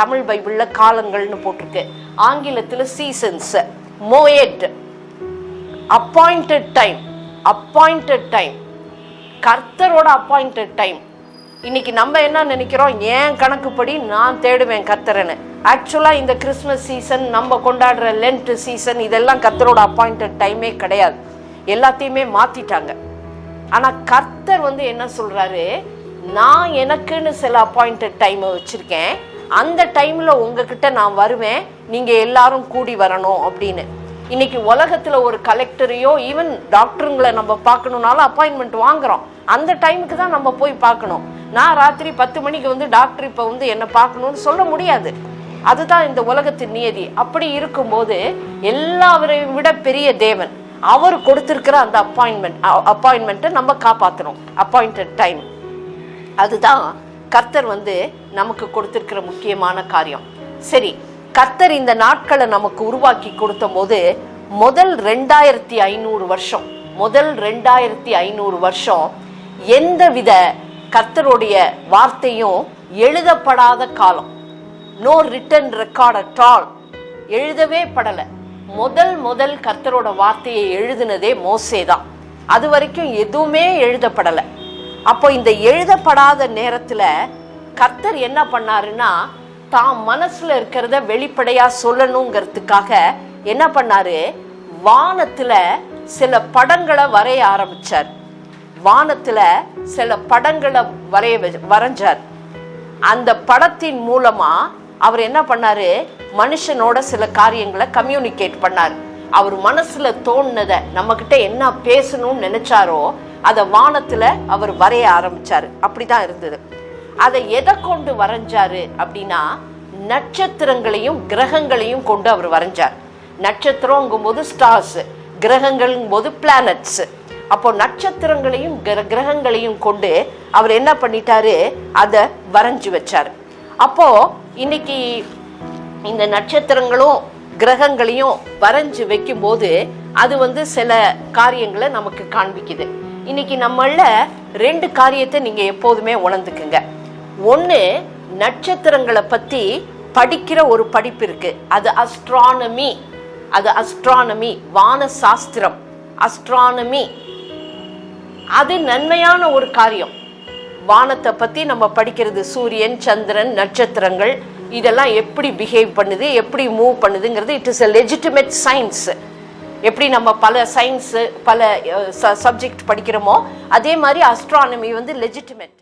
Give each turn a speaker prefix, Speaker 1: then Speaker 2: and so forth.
Speaker 1: தமிழ் பைபிள்ல காலங்கள்னு போட்டிருக்கு. ஆங்கிலத்துல சீசன்ஸ் மோயட் அப்பாயிண்டட் டைம் அப்பாயிண்டட் டைம் கர்த்தரோட அப்பாயிண்டட் டைம் இன்னைக்கு நம்ம என்ன நினைக்கிறோம்? ஏன் கணக்குப்படி நான் தேடுவேன் கர்த்தரன்னு. ஆக்சுவலாக இந்த கிறிஸ்மஸ் சீசன் நம்ம கொண்டாடுற லென்ட் சீசன் இதெல்லாம் கர்த்தரோட அப்பாயிண்டட் டைமே கிடையாது. எல்லாத்தையுமே மாத்திட்டாங்க. ஆனால் கர்த்தர் வந்து என்ன சொல்றாரு? நான் எனக்குன்னு சில அப்பாயிண்டட் டைமை வச்சிருக்கேன். அந்த டைம்ல உங்ககிட்ட நான் வருவேன். நீங்க எல்லாரும் கூடி வரணும் அப்படின்னு. இன்னைக்கு உலகத்துல ஒரு கலெக்டரையோ ஈவன் டாக்டருங்களை நம்ம பார்க்கணுனாலும் அப்பாயின்மெண்ட் வாங்குறோம். அந்த டைமுக்கு தான் நம்ம போய் பார்க்கணும். நான் ராத்திரி பத்து மணிக்கு வந்து டாக்டர் இப்போ வந்து என்ன பார்க்கணும்னு சொல்ல முடியாது. அதுதான் இந்த உலகத்தின் நியதி. அப்படி இருக்கும்போது எல்லாவரையும் விட பெரிய தேவன். அவர் கொடுத்திருக்கிற அந்த அப்பாயின்மெண்ட் அப்பாயின்மெண்ட்டை நம்ம காப்பாற்றணும் அப்பாயிண்டட் டைம் அதுதான் கர்த்தர் வந்து நமக்கு கொடுத்துருக்கிற முக்கியமான காரியம். சரி கர்த்தர் இந்த நாட்களை நமக்கு உருவாக்கி கொடுத்த போது முதல் ரெண்டாயிரத்தி ஐநூறு வருஷம் முதல் ரெண்டாயிரத்தி ஐநூறு வருஷம் எந்த வித கர்த்தருடைய வார்த்தையும் எழுதப்படாத காலம். No written record at all எழுதவே படலை. முதல் முதல் கர்த்தரோட வார்த்தையை எழுதினதே மோசே தான் அது வரைக்கும் எதுவுமே எழுதப்படலை. அப்போ இந்த எழுதப்படாத நேரத்துல கர்த்தர் என்ன பண்ணாருன்னா தான் மனசுல இருக்கிறத வெளிப்படையா சொல்லணுங்கிறதுக்காக என்ன பண்ணாரு? வானத்துல சில படங்களை வரைய ஆரம்பிச்சார். வானத்துல சில படங்களை வரைய வ- வரைஞ்சார். அந்த படத்தின் மூலமா அவர் என்ன பண்ணாரு? மனுஷனோட சில காரியங்களை கம்யூனிகேட் பண்ணார். அவர் மனசுல தோணுனதை நம்ம கிட்ட என்ன பேசணும்னு நினைச்சாரோ அதை வானத்தில் அவர் வரைய ஆரம்பிச்சார். அப்படி தான் இருந்தது. அதை எதை கொண்டு வரைஞ்சாரு அப்படின்னா நட்சத்திரங்களையும் கிரகங்களையும் கொண்டு அவர் வரைஞ்சார். நட்சத்திரங்கும் போது ஸ்டார்ஸ் கிரகங்களும் போது பிளானட்ஸ் அப்போ நட்சத்திரங்களையும் கிர- கிரகங்களையும் கொண்டு அவர் என்ன பண்ணிட்டாரு? அதை வரைஞ்சு வச்சார். அப்போ இன்னைக்கு இந்த நட்சத்திரங்களும் கிரகங்களையும் வரைஞ்சு வைக்கும்போது அது வந்து சில காரியங்களை நமக்கு காண்பிக்குது. இன்னைக்கு நம்மள ரெண்டு காரியத்தை நீங்க எப்போதுமே உணர்ந்துக்குங்க. ஒண்ணு நட்சத்திரங்களை பத்தி படிக்கிற ஒரு படிப்பு இருக்கு. அது அஸ்ட்ரானமி அது அஸ்ட்ரானமி வான சாஸ்திரம் அஸ்ட்ரானமி அது நன்மையான ஒரு காரியம். வானத்தை பத்தி நம்ம படிக்கிறது சூரியன் சந்திரன் நட்சத்திரங்கள். இதெல்லாம் எப்படி பிஹேவ் பண்ணுது எப்படி move பண்ணுதுங்கிறது it is a legitimate science எப்படி நம்ம பல சயின்ஸு பல சப்ஜெக்ட் படிக்கிறோமோ அதே மாதிரி அஸ்ட்ரானமி வந்து லெஜிட்டிமேட்